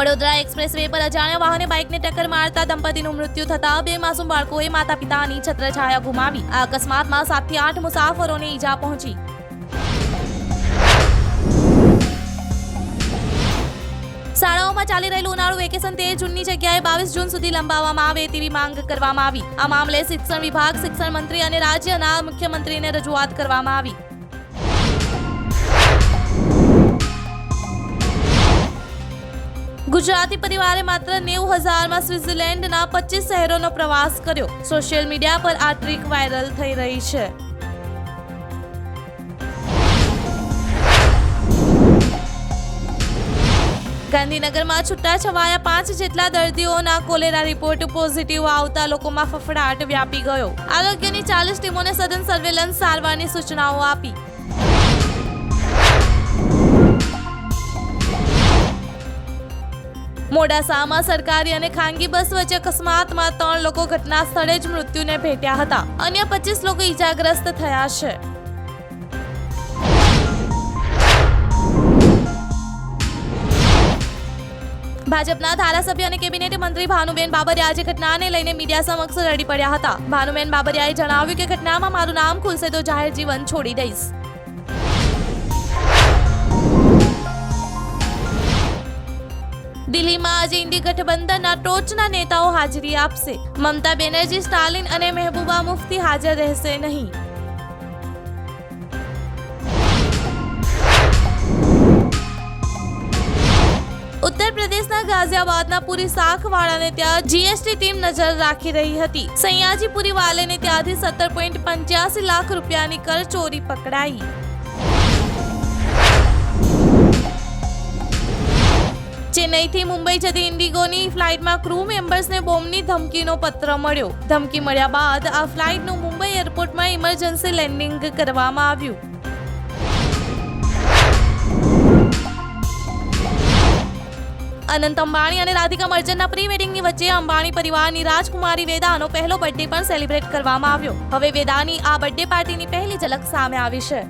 Vadodara express way પર અજાણ્યા વાહને બાઇકને ટક્કર મારતા દંપતીનું મૃત્યુ થતા બે માસૂમ બાળકોએ માતા પિતાની છત્રછાયા ગુમાવી. આ અકસ્માતમાં સાતથી આઠ મુસાફરોને ઈજા પહોંચી. શાળાઓમાં ચાલી રહેલું ઉનાળુ વેકેશન તેર જૂનની જગ્યાએ બાવીસ જૂન સુધી લંબાવવામાં આવે તેવી માંગ કરવામાં આવી. આ મામલે શિક્ષણ વિભાગ, શિક્ષણ મંત્રી અને રાજ્યના મુખ્યમંત્રીને રજૂઆત કરવામાં આવી. ગુજરાતી પરિવારે માત્ર નેવું હજારમાં સ્વિટ્ઝરલેન્ડના પચીસ શહેરોનો પ્રવાસ કર્યો. સોશિયલ મીડિયા પર આ ટ્રીક વાયરલ થઈ રહી છે. ગાંધીનગરમાં છૂટાછવાયા પાંચ જેટલા દર્દીઓના કોલેરા રિપોર્ટ પોઝિટિવ આવતા લોકોમાં ફફડાટ વ્યાપી ગયો. આરોગ્યની ચાલીસ ટીમોને સઘન સર્વેલન્સ સારવારની સૂચનાઓ આપી. મોડાસામાં સરકારી અને ખાનગી બસ વચ્ચે અકસ્માતમાં ત્રણ લોકો ઘટના સ્થળે જ મૃત્યુને ભેટ્યા હતા. અન્ય પચીસ લોકો ઈજાગ્રસ્ત થયા છે. ભાજપના ધારાસભ્ય અને કેબિનેટ મંત્રી ભાનુબેન બાબરિયા આજે ઘટનાને લઈને મીડિયા સમક્ષ રડી પડ્યા હતા. ભાનુબેન બાબરિયાએ જણાવ્યું કે ઘટનામાં મારું નામ ખુલશે તો જાહેર જીવન છોડી દઈશ. દિલ્હીમાં આજે ઇન્ડી ગઠબંધનના ટોચના નેતાઓ હાજરી આપશે. મમતા બેનર્જી, સ્ટાલિન અને મહેબૂબા મુફ્તી હાજર રહેશે નહીં. ઉત્તર પ્રદેશના ગાઝિયાબાદના પુરી શાખવાળાને ત્યાં જીએસટી ટીમ નજર રાખી રહી હતી. સૈયાજી પુરી વાલેને ત્યાંથી સત્તર પોઈન્ટ પંચ્યાસી લાખ રૂપિયાની કર ચોરી પકડાઈ. ચેન્નઈથી મુંબઈ જતી ઇન્ડિગોની ફ્લાઇટમાં ક્રૂ મેમ્બર્સને બોમ્બની ધમકીનો પત્ર મળ્યો. ધમકી મળ્યા બાદ આ ફ્લાઇટનું મુંબઈ એરપોર્ટમાં ઇમરજન્સી લેન્ડિંગ કરવામાં આવ્યું. અનંત અંબાણી અને રાધિકા મર્ચન્ટના પ્રી વેડિંગની વચ્ચે અંબાણી પરિવારની રાજકુમારી વેદાનો પહેલો બર્થડે પણ સેલિબ્રેટ કરવામાં આવ્યો. હવે વેદાની આ બર્થડે પાર્ટીની પહેલી ઝલક સામે આવી છે.